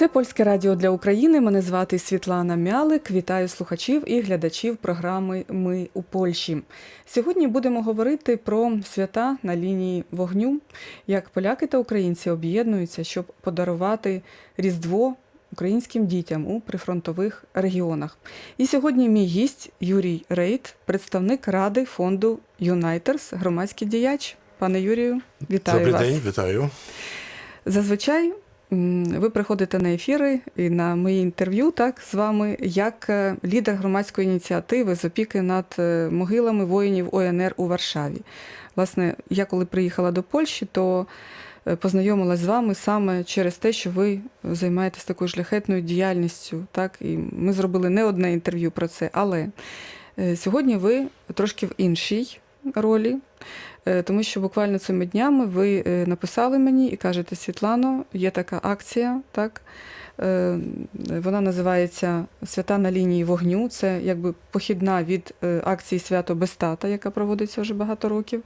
Це польське радіо для України. Мене звати Світлана Мялик. Вітаю слухачів і глядачів програми Ми у Польщі. Сьогодні будемо говорити про свята на лінії вогню, як поляки та українці об'єднуються, щоб подарувати Різдво українським дітям у прифронтових регіонах. І сьогодні мій гість Юрій Рейт, представник ради фонду Юнайтерс, громадський діяч. Пане Юрію, вітаю Добрий вас. день, вітаю. Зазвичай ви приходите на ефіри і на мої інтерв'ю так з вами як е, лідер громадської ініціативи з опіки над е, могилами воїнів ОНР у Варшаві. Власне, я коли приїхала до Польщі, то е, познайомилась з вами саме через те, що ви займаєтесь такою шляхетною діяльністю. Так, і ми зробили не одне інтерв'ю про це, але сьогодні ви трошки в іншій ролі. Е, Тому що буквально цими днями ви е, написали мені і кажете, Світлано, є така акція, так? е, Вона називається Свята на лінії вогню. Це якби похідна від акції Свято без тата, яка проводиться вже багато років.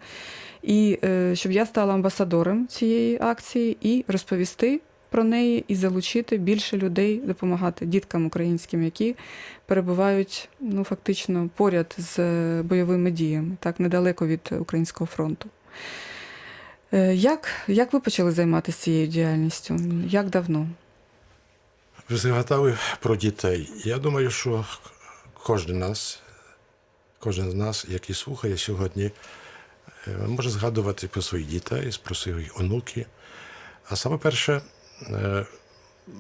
І щоб я стала амбасадором цієї акції і розповісти про неї і залучити більше людей допомагати діткам українським, які перебувають ну, фактично поряд з е, бойовими діями, так недалеко від українського фронту. Е, Як, як ви почали займатися цією діяльністю? Як давно? Ви згадали про дітей. Я думаю, що кожен нас, кожен з нас, який слухає сьогодні, е, може згадувати про своїх дітей, про своїх онуки. А саме перше,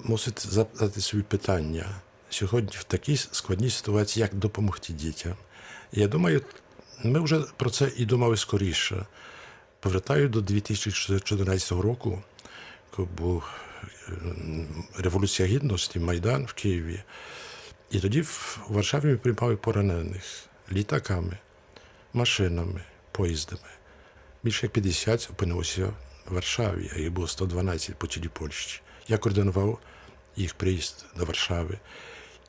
мусить задати собі питання сьогодні в такій складній ситуації, як допомогти дітям. Я думаю, ми вже про це і думали скоріше. Повертаю до 2014 року, коли був е, Революція Гідності, Майдан в Києві. І тоді в Варшаві ми приймали поранених літаками, машинами, поїздами. Більше як 50 опинилося в Варшаві, а їх було 112 по цілій Польщі. Я координував їх приїзд до Варшави.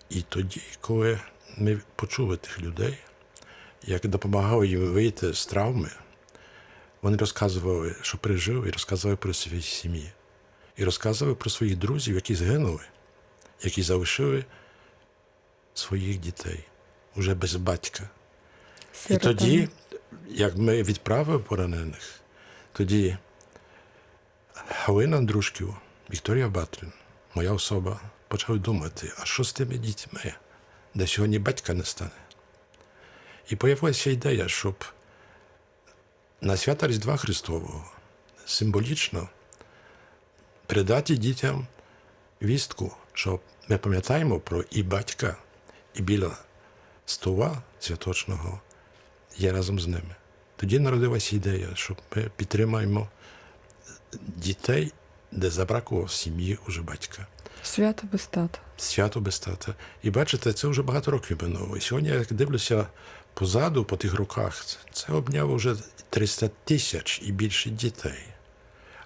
І тоді, коли ми почули тих людей, як допомагав їм вийти з травми, вони розказували, що пережили, і розказували про свої сім'ї. І розказували про своїх друзів, які згинули, які залишили своїх дітей уже без батька. І тоді, як ми відправили поранених, тоді Галина Андрушків, Вікторія Батрин, моя особа, почали думати, а що з тими дітьми, де сьогодні батька не стане. І появилася ідея, щоб на свята Різдва Христового символічно передати дітям вістку, що ми пам'ятаємо про і батька, і біля стола святочного є разом з ними. Тоді народилася ідея, що ми підтримаємо дітей, де забракло в сім'ї уже батька. Свято без тата. Свято без тата. І бачите, це вже багато років минуло. І сьогодні, як дивлюся позаду, по тих роках, це обняло вже 300 тисяч і більше дітей.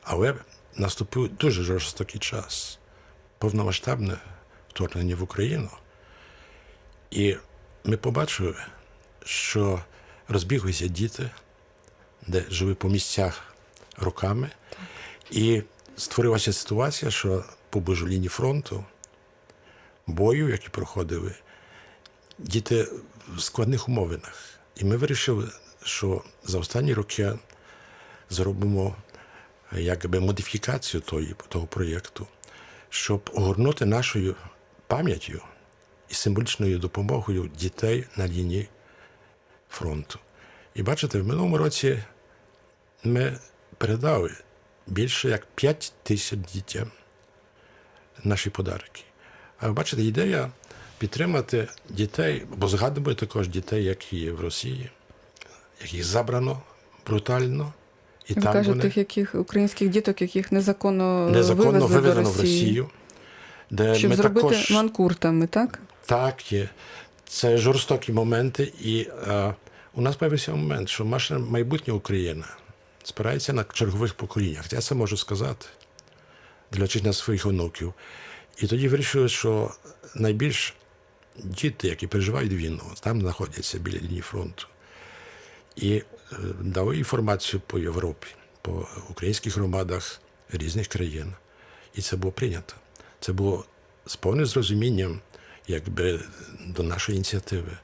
Але наступив дуже жорстокий час, повномасштабне вторгнення в Україну. І ми побачили, що розбіглися діти, де жили по місцях роками, і створилася ситуація, що поближу лінії фронту, бою, які проходили, діти в складних умовинах. І ми вирішили, що за останні роки зробимо е, якби модифікацію тої, того проєкту, щоб огорнути нашою пам'яттю і символічною допомогою дітей на лінії фронту. І бачите, в минулому році ми передали більше як 5 тисяч дітям наші подарки. А ви бачите, ідея підтримати дітей, бо згадуємо також дітей, які в Росії, яких забрано брутально. І Ви там кажете, вони тих яких українських діток, яких незаконно, незаконно вивезли вивезено до в Росію, де щоб ми зробити також манкуртами, так? так є. Це жорстокі моменти, і е, у нас з'явився момент, що наша майбутня Україна спирається на чергових поколіннях. Я це можу сказати, дивлячись на своїх онуків. І тоді вирішили, що найбільш діти, які переживають війну, там знаходяться біля лінії фронту. І е, дали інформацію по Європі, по українських громадах різних країн. І це було прийнято. Це було з повним зрозумінням якби, до нашої ініціативи.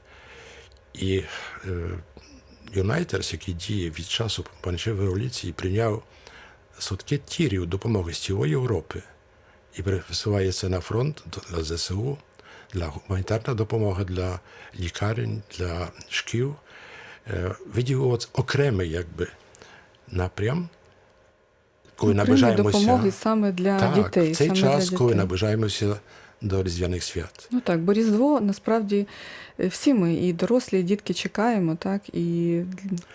І е, Юнайтерс, який діє від часу Панчевої революції, прийняв сотки тірів допомоги з цілої Європи і пересуває це на фронт для ЗСУ, для гуманітарна допомога для лікарень, для шкіл. Е, Виділив окремий якби, напрям, коли наближаємося. допомоги саме для так, дітей. в цей саме час, для коли наближаємося до Різдвяних свят. Ну так, бо Різдво насправді е, всі ми, і дорослі, і дітки чекаємо, так, і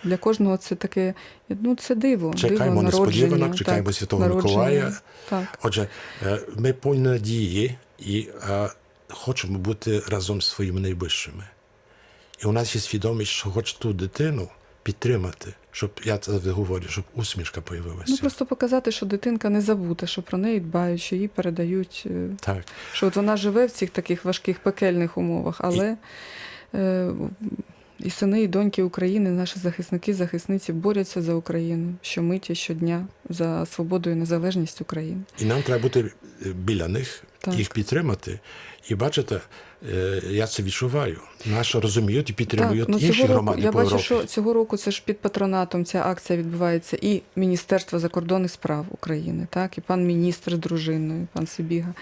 для кожного це таке, ну це диво. Чекаємо диво несподіванок, чекаємо так, Святого. Миколая. Так, Отже, е, ми повні надії і е, хочемо бути разом з своїми найближчими. І у нас є свідомість, що хоч ту дитину підтримати, щоб я завжди говорю, щоб усмішка появилася. ну просто показати, що дитинка не забута, що про неї дбають, що її передають, е, Так. що от вона живе в цих таких важких пекельних умовах, але е, і сини, і доньки України, наші захисники, захисниці борються за Україну щомиті, щодня за свободу і незалежність України. І нам треба бути е, біля них, Так. їх підтримати. І бачите, е, я це відчуваю. Наші розуміють і підтримують ну, інші року, громади я по бачу, що цього року це ж під патронатом ця акція відбувається і Міністерство закордонних справ України, так, і пан міністр з дружиною, пан Сибіга,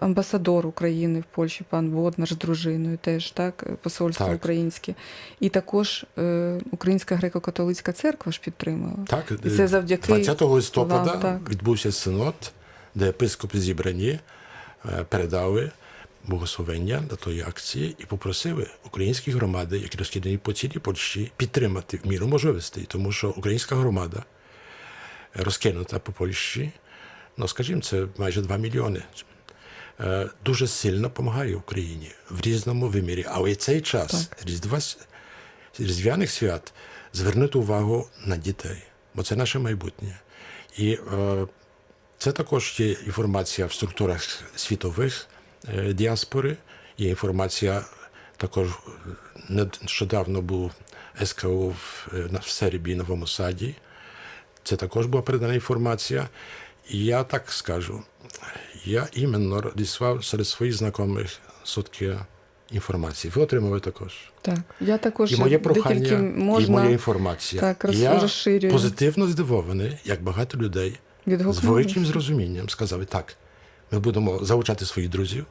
амбасадор України в Польщі, пан Воднар з дружиною, теж так, посольство Так. українське. І також е, Українська греко-католицька церква ж підтримала. Так, І це завдяки 20 листопада вам, так. відбувся синод, де епископи зібрані е, передали богословення до тої акції і попросили українські громади, які розкидані по цілій Польщі, підтримати в міру можливостей, тому що українська громада е, розкинута по Польщі, ну скажімо, це майже 2 мільйони. Е, Дуже сильно допомагає Україні в різному вимірі. Але і цей час Різдва різдвяних свят звернути увагу на дітей, бо це наше майбутнє. І е, це також є інформація в структурах світових е, діаспори, є інформація також нещодавно був СКО в, в Сербії, Новому Саді. Це також була передана інформація. І я так скажу, я іменно розіслав серед своїх знайомих сутки інформації. Ви отримали також. Так, я також І моє прохання, можна і моя інформація. так, роз- я розширюю. позитивно здивований, як багато людей з великим зрозумінням сказали, так, ми будемо залучати своїх друзів,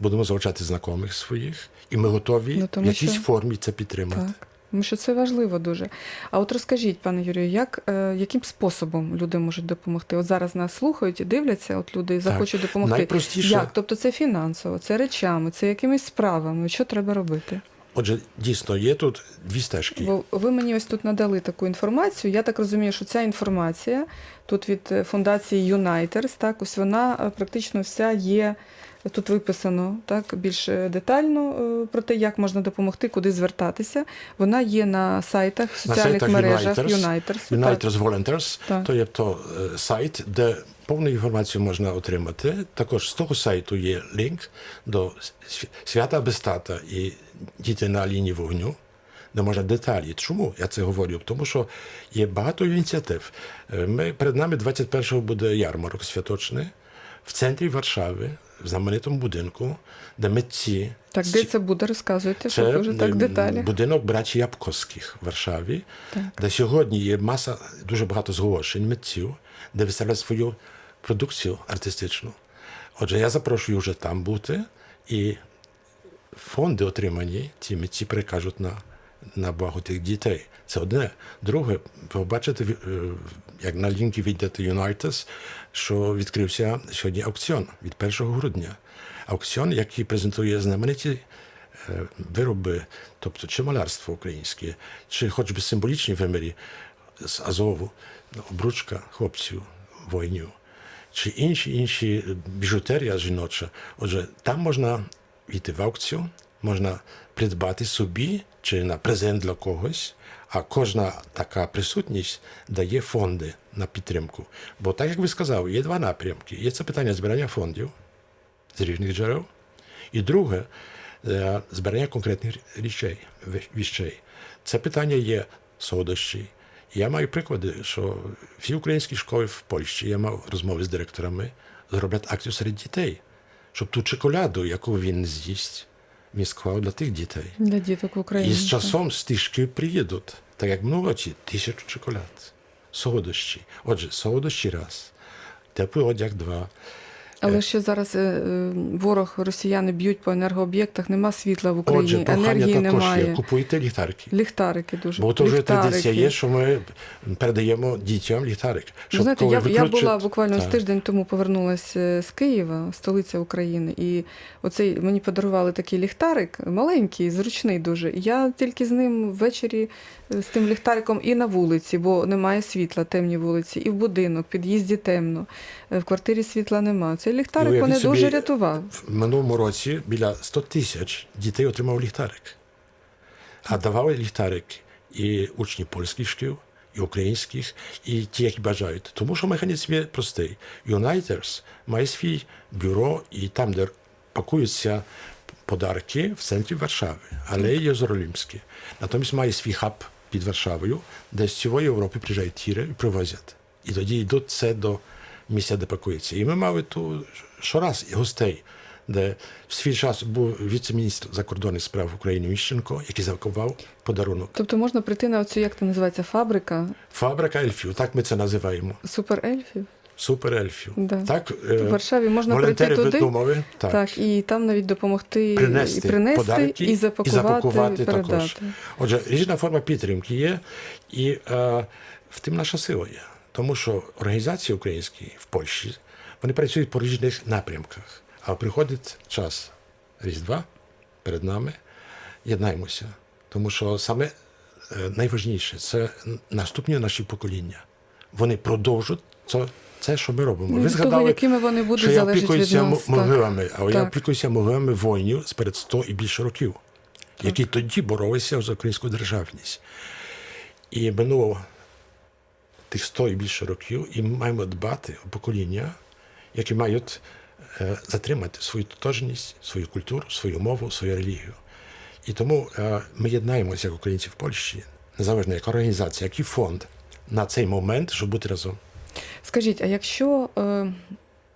будемо залучати знайомих своїх, і ми готові Ну, в якійсь що- формі це підтримати. Так. Тому що це важливо дуже. А от розкажіть, пане Юрію, як, е, яким способом люди можуть допомогти? От зараз нас слухають і дивляться, от люди і захочуть допомогти. Найпростіше- Як? Тобто це фінансово, це речами, це якимись справами. Що треба робити? Отже, дійсно, є тут дві стежки. Бо ви мені ось тут надали таку інформацію. Я так розумію, що ця інформація тут від е, фундації Юнайтерс, так, ось вона е, практично вся є. Тут виписано так більш е, детально е, про те, як можна допомогти, куди звертатися. Вона є на сайтах, в соціальних сайтах мережах. Юнайтерс. United Volunteers Так. то є то е, сайт, де повну інформацію можна отримати. Також з того сайту є лінк до свя- свята без тата і діти на лінії вогню, де можна деталі. Чому я це говорю? Тому що є багато ініціатив. Ми, перед нами 21-го буде ярмарок святочний в центрі Варшави, в знаменитому будинку, де митці. Так, де це буде, розказуйте, щоб Це вже так деталі. будинок браті Ябковських в Варшаві, Так. де сьогодні є маса дуже багато зголошень митців, де виставляють свою продукцію артистичну. Отже, я запрошую вже там бути, і фонди отримані, ці митці перекажуть на, на благо тих дітей. Це одне. Друге, е, як на лінкі віддати Юнайтес, що відкрився сьогодні аукціон від 1 грудня. Аукціон, який презентує знамениті е, вироби, тобто чи малярство українське, чи хоч би символічні вимірі з Азову, обручка хлопців, воїнів, чи інші інші е, біжутерія жіноча. Отже, там можна йти в аукцію, можна придбати собі чи на презент для когось. А кожна така присутність дає фонди на підтримку. Бо так як ви сказали, є два напрямки. Є це питання збирання фондів з різних джерел. І друге е, збирання конкретних речей, віщей. Це питання є солодощі. Я маю приклади, що всі українські школи в Польщі, я мав розмови з директорами, зроблять акцію серед дітей, щоб ту чоколяду, яку він з'їсть, він склав для тих дітей. Для діток в Україні. І з так. часом стежки приїдуть, так як минулочі, тисячу чоколад, солодощі. Отже, солодощі раз, теплий одяг два. Але ще зараз е, е, ворог росіяни б'ють по енергооб'єктах, нема світла в Україні, Отже, прохання енергії також немає. є. Купуйте ліхтарики. Ліхтарики дуже. Бо то вже традиція є, що ми передаємо дітям ліхтарик. Щоб знаєте, коли я, я була буквально з тиждень тому повернулася з Києва, столиця України, і оцей мені подарували такий ліхтарик, маленький, зручний дуже. Я тільки з ним ввечері е, з тим ліхтариком і на вулиці, бо немає світла, темні вулиці, і в будинок, в під'їзді темно, е, в квартирі світла нема. Цей ліхтарик уявіть мене собі, дуже рятував. В минулому році біля 100 тисяч дітей отримав ліхтарик. А давали ліхтарик і учні польських шкіл, і українських, і ті, які бажають. Тому що механізм є простий. Uniters має свій бюро, і там, де пакуються подарки в центрі Варшави, алеї Єрусалимські. Натомість має свій хаб під Варшавою, де з цілої Європи приїжджають тіри і привозять. І тоді йдуть це до місця, де пакується. І ми мали ту щораз гостей, де в свій час був віце-міністр закордонних справ України Міщенко, який закував подарунок. Тобто можна прийти на оцю, як це називається, фабрика Фабрика ельфів, так ми це називаємо. суперельфів. Супер-ельфів. Да. Так, В Варшаві можна волонтери прийти туди. видумали, так. Так. і там навіть допомогти Принести і принести, подарки і запакувати, і запакувати також. Отже, різна форма підтримки є, і е, в тим наша сила є. Тому що організації українські в Польщі вони працюють по різних напрямках. А приходить час Різдва перед нами, єднаємося. Тому що саме е, найважніше це наступні наші покоління. Вони продовжують це, це що ми робимо. Ну, Ви від того, якими вони будуть, що я опікуюся Так. могилами, але я опікуюся могилами воїнів з перед 100 і більше років, які тоді боролися за українську державність. І минуло тих 100 і більше років, і ми маємо дбати о покоління, які мають е, затримати свою тотожність, свою культуру, свою мову, свою релігію. І тому е, ми єднаємося як українці в Польщі, незалежно як організація, як і фонд, на цей момент, щоб бути разом. Скажіть, а якщо е,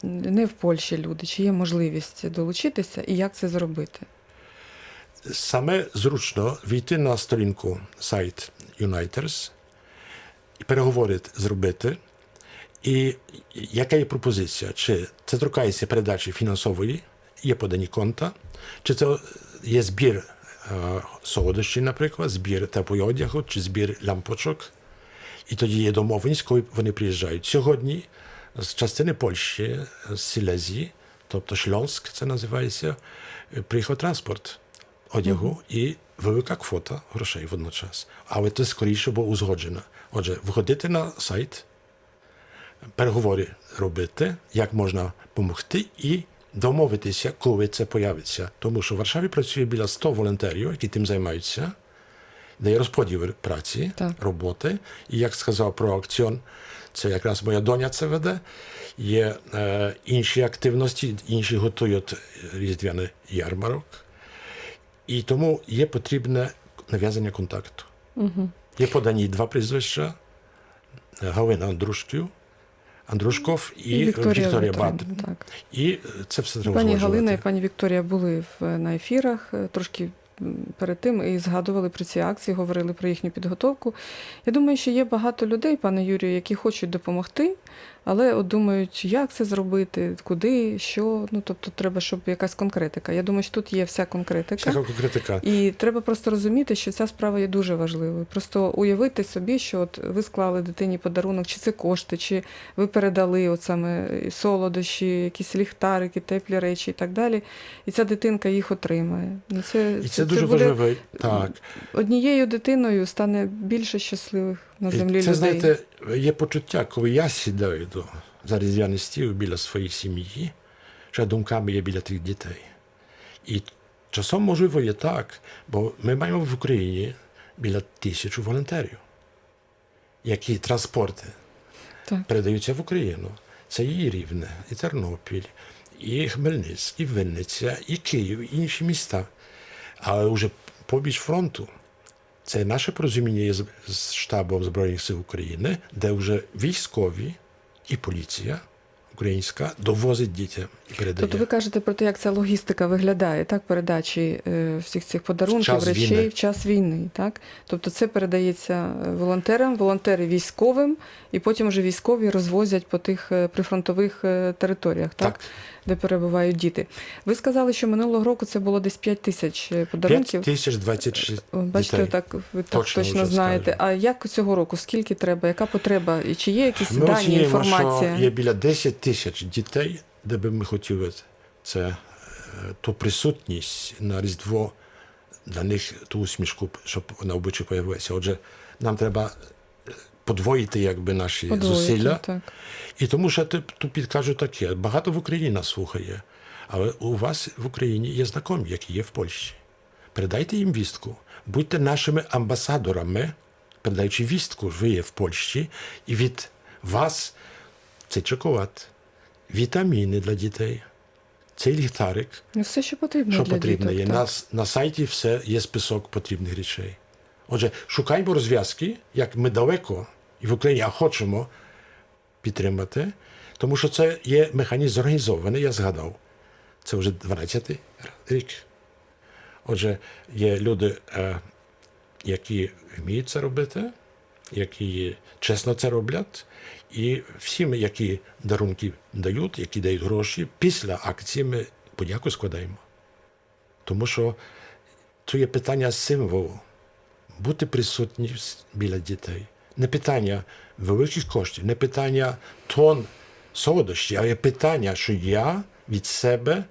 не в Польщі люди, чи є можливість долучитися, і як це зробити? Саме зручно війти на сторінку сайт Uniters і переговори зробити. І яка є пропозиція? Чи це торкається передачі фінансової, є подані конта, чи це є збір е, солодощів, наприклад, збір теплого одягу, чи збір лямпочок. І тоді є домовленість, коли вони приїжджають. Сьогодні з частини Польщі, з Сілезії, тобто Шльонськ, це називається, приїхав транспорт одягу і велика квота грошей водночас. Але це скоріше було узгоджено. Отже, виходити на сайт, переговори робити, як можна допомогти, і домовитися, коли це появиться. Тому що в Варшаві працює біля 100 волонтерів, які тим займаються, де є розподіл праці, Так. роботи. І як сказав про аукціон, це якраз моя доня це веде. Є е, інші активності, інші готують різдвяний ярмарок. І тому є потрібне нав'язання контакту. Угу. Є подані два прізвища: Галина Андрушків, Андрушков і, Вікторія, Вікторія Бат. Так. І це все треба Пані. Галина і пані Вікторія були в, на ефірах е, трошки перед тим і згадували про ці акції, говорили про їхню підготовку. Я думаю, що є багато людей, пане Юрію, які хочуть допомогти, але от думають, як це зробити, куди, що. Ну тобто, треба, щоб якась конкретика. Я думаю, що тут є вся конкретика. Така конкретика. І треба просто розуміти, що ця справа є дуже важливою. Просто уявити собі, що от ви склали дитині подарунок, чи це кошти, чи ви передали от саме солодощі, якісь ліхтарики, теплі речі і так далі. І ця дитинка їх отримає. Ну, це, І це, дуже буде важливо. Так. Однією дитиною стане більше щасливих на землі це, людей. знаєте, є почуття, коли я сідаю до за різдвяний стіл біля своєї сім'ї, що думками є біля тих дітей. І часом, можливо, є так, бо ми маємо в Україні біля тисячу волонтерів, які транспорти Так. передаються в Україну. Це і Рівне, і Тернопіль, і Хмельницький, і Вінниця, і Київ, і інші міста. Але вже побіч фронту це наше порозуміння з штабом Збройних сил України, де вже військові і поліція українська, довозить дітям і передає. Тобто ви кажете про те, як ця логістика виглядає, так, передачі е, всіх цих подарунків, час речей війни. в час війни. Так? Тобто це передається е, волонтерам, волонтери військовим, і потім вже військові розвозять по тих е, прифронтових територіях, так? Так. де перебувають діти. Ви сказали, що минулого року це було десь 5 тисяч е, 5 подарунків. тисяч 26 О, Бачите, дітей. так ви так Точно точно, знаєте. скажемо. А як цього року? Скільки треба? Яка потреба? І чи є якісь Ми дані, інформація? що є біля 10 тисяч дітей, де би ми хотіли це е, ту присутність на Різдво для них ту усмішку, щоб на обличчі появилася. Отже, нам треба е, подвоїти якби наші Подвоїти, зусилля. так. І тому що тут підкажу таке. Багато в Україні нас слухає, але у вас в Україні є знайомі, які є в Польщі. Передайте їм вістку, будьте нашими амбасадорами, передаючи вістку, що ви є в Польщі, і від вас цей чоколад, вітаміни для дітей, цей ліхтарик, Ну, все, що потрібно що для потрібно діток. є. Нас на сайті все є список потрібних речей. Отже, шукаємо розв'язки, як ми далеко і в Україні, а хочемо підтримати, тому що це є механізм зорганізований, я згадав. Це вже 12 рік. Отже, є люди, е, які вміють це робити, які чесно це роблять, і всім, які дарунки дають, які дають гроші, після акції ми подяку складаємо. Тому що це є питання символу. Бути присутні біля дітей. Не питання великих коштів, не питання тон солодощі, а є питання, що я від себе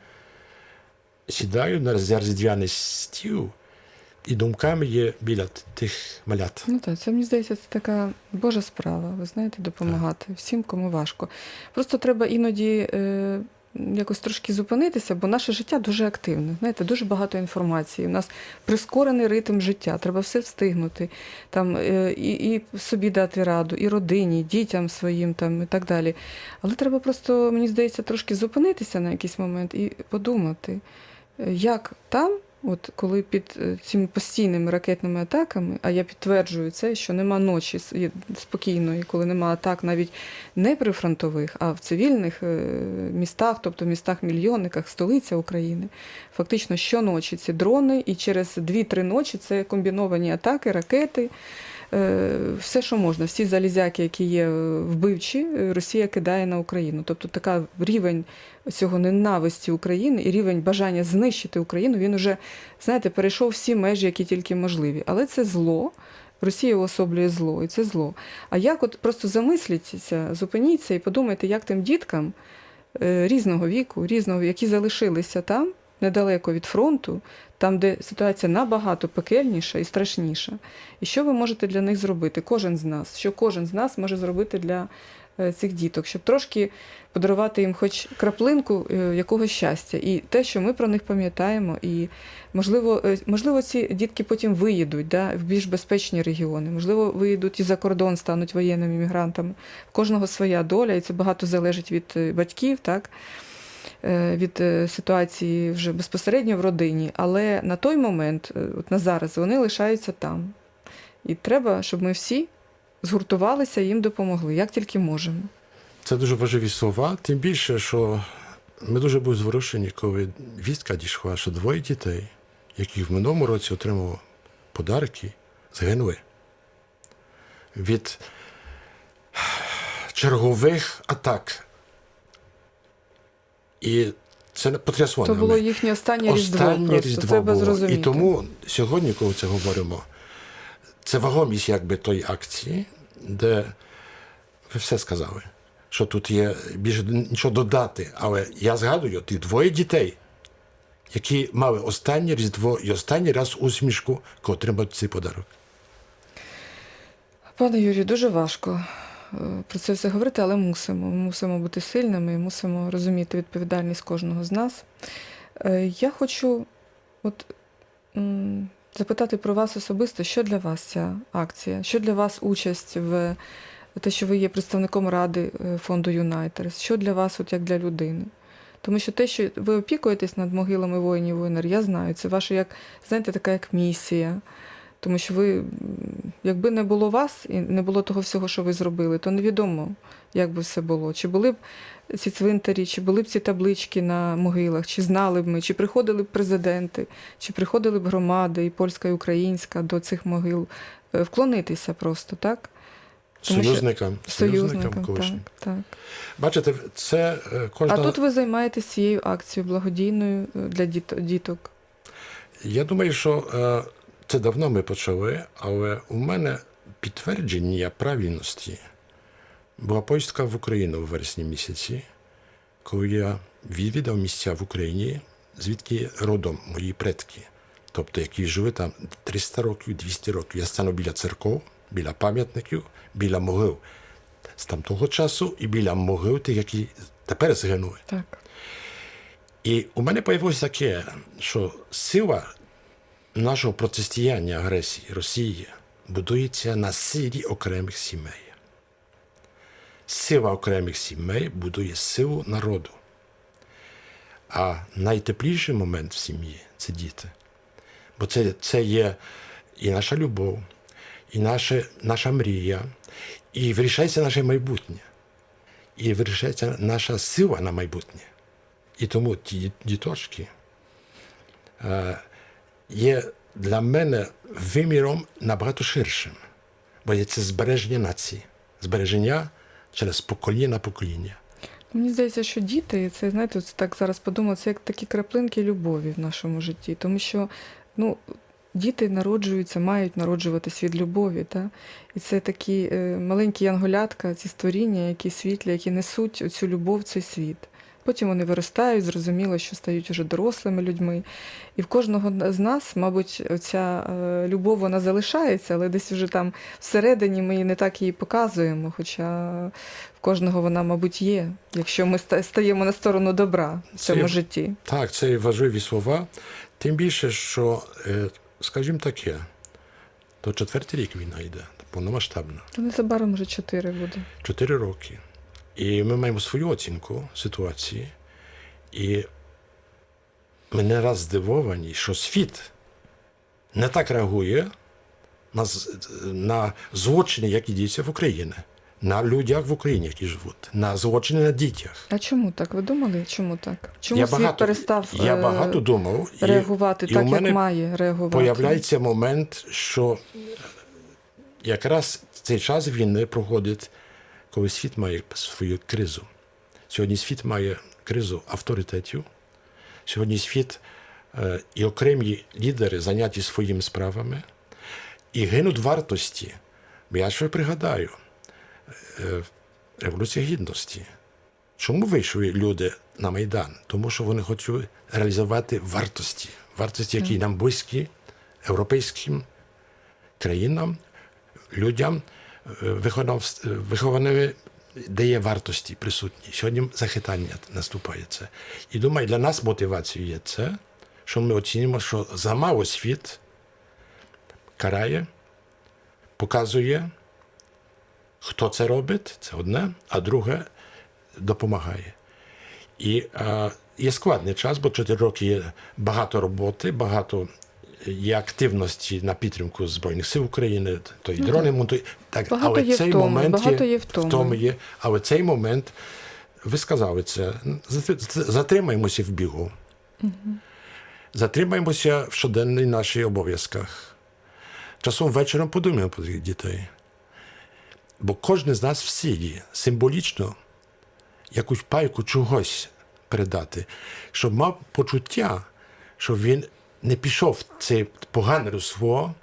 сідаю на різдвяний стіл і думками є біля тих малят. Ну так, це мені здається, це така Божа справа, ви знаєте, допомагати всім, кому важко. Просто треба іноді е, якось трошки зупинитися, бо наше життя дуже активне. Знаєте, дуже багато інформації. У нас прискорений ритм життя, треба все встигнути, там, е, і, і собі дати раду, і родині, і дітям своїм там, і так далі. Але треба просто, мені здається, трошки зупинитися на якийсь момент і подумати, е, як там. От коли під е, цими постійними ракетними атаками, а я підтверджую це, що нема ночі спокійної, коли нема атак навіть не прифронтових, а в цивільних е, містах, тобто в містах-мільйонниках, столиця України. Фактично щоночі ці дрони, і через 2-3 ночі це комбіновані атаки, ракети. Е, Все, що можна, всі залізяки, які є е, вбивчі, е, Росія кидає на Україну. Тобто така рівень цього ненависті України і рівень бажання знищити Україну, він уже, знаєте, перейшов всі межі, які тільки можливі. Але це зло. Росія уособлює зло, і це зло. А як от просто замисліться, зупиніться і подумайте, як тим діткам різного віку, різного, які залишилися там, недалеко від фронту, там, де ситуація набагато пекельніша і страшніша. І що ви можете для них зробити? Кожен з нас, що кожен з нас може зробити для е, цих діток, щоб трошки подарувати їм хоч краплинку е, якогось щастя, і те, що ми про них пам'ятаємо, і можливо, е, можливо, ці дітки потім виїдуть да, в більш безпечні регіони, можливо, виїдуть і за кордон, стануть воєнними мігрантами. Кожного своя доля, і це багато залежить від батьків, так. Е, Від е, ситуації вже безпосередньо в родині, але на той момент, е, от на зараз, вони лишаються там. І треба, щоб ми всі згуртувалися і їм допомогли, як тільки можемо. Це дуже важливі слова, тим більше, що ми дуже були зворушені, коли вістка дійшла, що двоє дітей, які в минулому році отримали подарки, загинули від чергових атак. І це потрясло То нами. було їхнє останнє, різдво. Останнє різдво треба було. зрозуміти. І тому сьогодні, коли це говоримо, це вагомість якби тої акції, де ви все сказали, що тут є більше нічого додати. Але я згадую тих двоє дітей, які мали останнє різдво і останній раз усмішку, коли отримали цей подарок. Пане Юрію, дуже важко про це все говорити, але мусимо. Мусимо бути сильними, мусимо розуміти відповідальність кожного з нас. Е, Я хочу от, запитати про вас особисто, що для вас ця акція, що для вас участь в те, що ви є представником ради е, фонду Юнайтерс, що для вас, от як для людини? Тому що те, що ви опікуєтесь над могилами воїнів УНР, я знаю, це ваша як, знаєте, така як місія. Тому що ви Якби не було вас і не було того всього, що ви зробили, то невідомо, як би все було. Чи були б ці цвинтарі, чи були б ці таблички на могилах, чи знали б ми, чи приходили б президенти, чи приходили б громади, і польська, і українська до цих могил е, вклонитися просто, так? Тому що- Союзникам, союзникам Союзникам, колишнім. так, так. Бачите, це е, кожна. А тут ви займаєтесь цією акцією благодійною е, для діток. Я думаю, що це давно ми почали, але у мене підтвердження правильності була поїздка в Україну в вересні місяці, коли я відвідав місця в Україні, звідки родом мої предки, тобто які жили там 300 років, 200 років. Я стану біля церков, біля пам'ятників, біля могил з тамтого часу і біля могил тих, які тепер згинули. Так. І у мене появилось таке, що сила нашого протистояння агресії Росії будується на силі окремих сімей. Сила окремих сімей будує силу народу. А найтепліший момент в сім'ї це діти. Бо це, це є і наша любов, і наша, наша мрія, і вирішається наше майбутнє, і вирішається наша сила на майбутнє. І тому ті діточки е, є для мене виміром набагато ширшим, бо є це збереження нації, збереження через покоління на покоління. Мені здається, що діти, це знаєте, це так зараз подумала, це як такі краплинки любові в нашому житті. Тому що ну, діти народжуються, мають народжуватись від любові. Та? І це такі е, маленькі янголятка, ці створіння, які світлі, які несуть цю любов цей світ. Потім вони виростають, зрозуміло, що стають уже дорослими людьми. І в кожного з нас, мабуть, ця любов вона залишається, але десь вже там всередині ми не так її показуємо. Хоча в кожного вона, мабуть, є, якщо ми стаємо на сторону добра в цьому є- житті. Так, це важливі слова. Тим більше, що, е, скажімо таке, то четвертий рік війна йде, повномасштабна. Незабаром вже чотири буде. Чотири роки. І ми маємо свою оцінку ситуації. І ми не раз здивовані, що світ не так реагує на, на злочини, які діються в Україні, на людях в Україні, які живуть, на злочини на дітях. А чому так? Ви думали, чому так? Чому я світ багато, перестав я е, багато думав, і реагувати і так, у мене як має реагувати? появляється момент, що якраз цей час війни проходить, коли світ має свою кризу. Сьогодні світ має кризу авторитетів. Сьогодні світ е, і окремі лідери зайняті своїми справами, і гинуть вартості. Я ще пригадаю, е, Революція Гідності. Чому вийшли люди на Майдан? Тому що вони хотіли реалізувати вартості, вартості, які нам близькі, європейським країнам, людям, вихованими, де є вартості присутні. Сьогодні захитання наступає це. І думаю, для нас мотивацією є це, що ми оцінюємо, що замало світ карає, показує, хто це робить, це одне, а друге допомагає. І е, є складний час, бо 4 роки є багато роботи, багато є активності на підтримку Збройних сил України, то і дрони монтують. Так, Багато але є цей втоми, момент багато є, є втоми. є. Але цей момент, ви сказали це, затримаємося в бігу. Затримаємося в щоденних наших обов'язках. Часом вечором подумаємо про тих дітей. Бо кожен з нас в силі символічно якусь пайку чогось передати, щоб мав почуття, що він не пішов в це погане русло,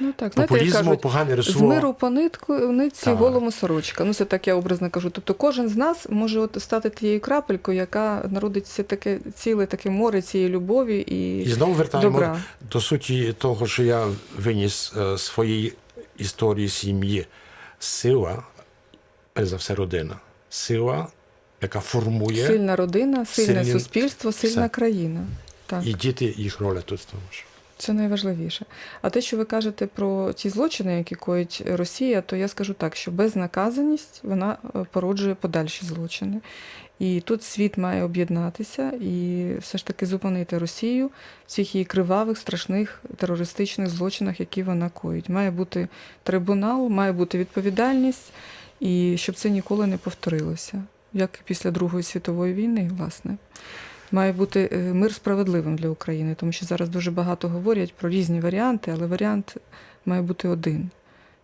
Ну так, знаєте, популізму, кажуть, погане з миру по нитку нитці Так. голому сорочка. Ну це так я образно кажу. Тобто кожен з нас може от стати тією крапелькою, яка народиться таке ціле таке море цієї любові і, І знову вертаємо добра. до суті того, що я виніс е, своєї історії сім'ї. Сила, перш за все, родина. Сила, яка формує, Сильна родина, сильне Сильні- суспільство, сильна Все. країна. Так. і діти їх роля тут тому ж. Це найважливіше. А те, що ви кажете про ті злочини, які коїть Росія, то я скажу так, що безнаказаність вона е, породжує подальші злочини. І тут світ має об'єднатися і все ж таки зупинити Росію в всіх її кривавих, страшних терористичних злочинах, які вона коїть. Має бути трибунал, має бути відповідальність, і щоб це ніколи не повторилося, як і після Другої світової війни, власне. Має бути е, мир справедливим для України, тому що зараз дуже багато говорять про різні варіанти, але варіант має бути один: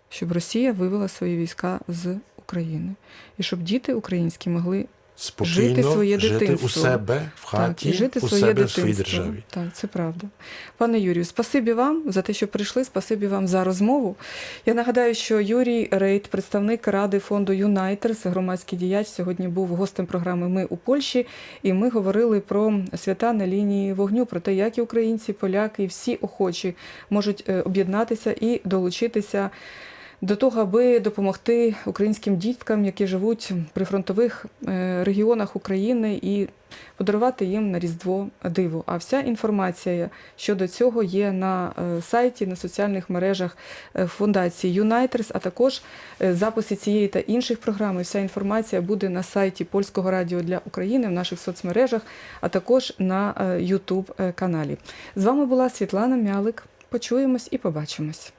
щоб Росія вивела свої війська з України, і щоб діти українські могли Спокійно Жити своє жити у себе в хаті, так, жити у своє себе в своїй державі. Так, це правда. Пане Юрію, спасибі вам за те, що прийшли. Спасибі вам за розмову. Я нагадаю, що Юрій Рейт, представник ради фонду Юнайтерс, громадський діяч, сьогодні був гостем програми Ми у Польщі, і ми говорили про свята на лінії вогню, про те, як і українці, поляки, і всі охочі можуть е, об'єднатися і долучитися. До того, аби допомогти українським діткам, які живуть в прифронтових е, регіонах України, і подарувати їм на Різдво диво. А вся інформація щодо цього є на е, сайті, на соціальних мережах е, фундації Юнайтерс, а також записи цієї та інших програм. Вся інформація буде на сайті Польського радіо для України, в наших соцмережах, а також на YouTube каналі. З вами була Світлана Мялик. Почуємось і побачимось.